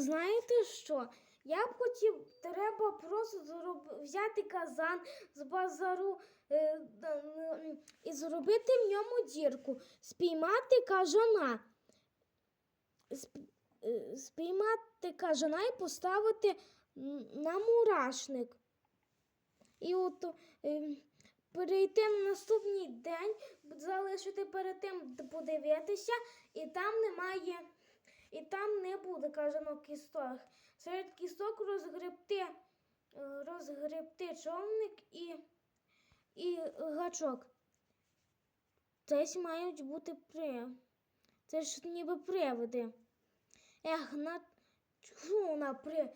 знаєте що? Я б хотів, треба просто зроб... взяти казан з базару е, н- і зробити в ньому дірку, спіймати кажана, сп- е, спіймати кажана і поставити на мурашник. І от е, перейти на наступний день, залишити перед тим подивитися, і там немає, і там не буде кажанок кісток. Серед кісток розгребти, е, розгребти човник і, і гачок. Це мають бути при. Це ж ніби привиди. Ех, на тьху на при.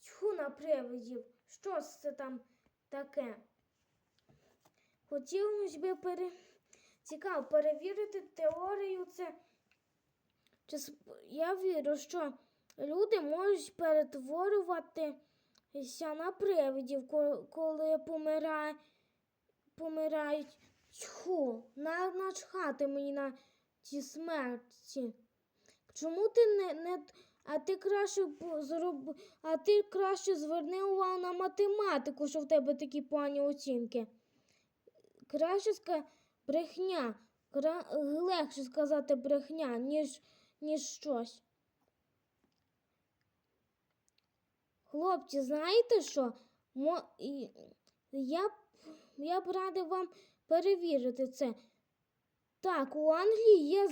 Тьху на привидів. Що це там таке? Хотілося б пере... цікаво перевірити теорію це. Я вірю, що люди можуть перетворюватися на привидів, коли помирає, помирають. Тьху, на, начхати мені на ці смерті. Чому ти не, не а ти краще зроб, а ти краще зверни увагу на математику, що в тебе такі погані оцінки. Краще ска брехня. Кра... Легше сказати брехня, ніж, ніж щось. Хлопці, знаєте що? Мо... Я, б... я б радив вам перевірити це. Так, у Англії є,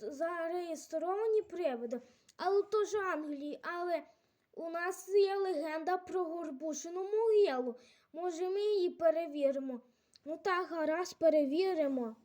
зареєстровані привиди, але то ж Англії, але у нас є легенда про Горбушину могилу. Може, ми її перевіримо. Ну так, гаразд, перевіримо.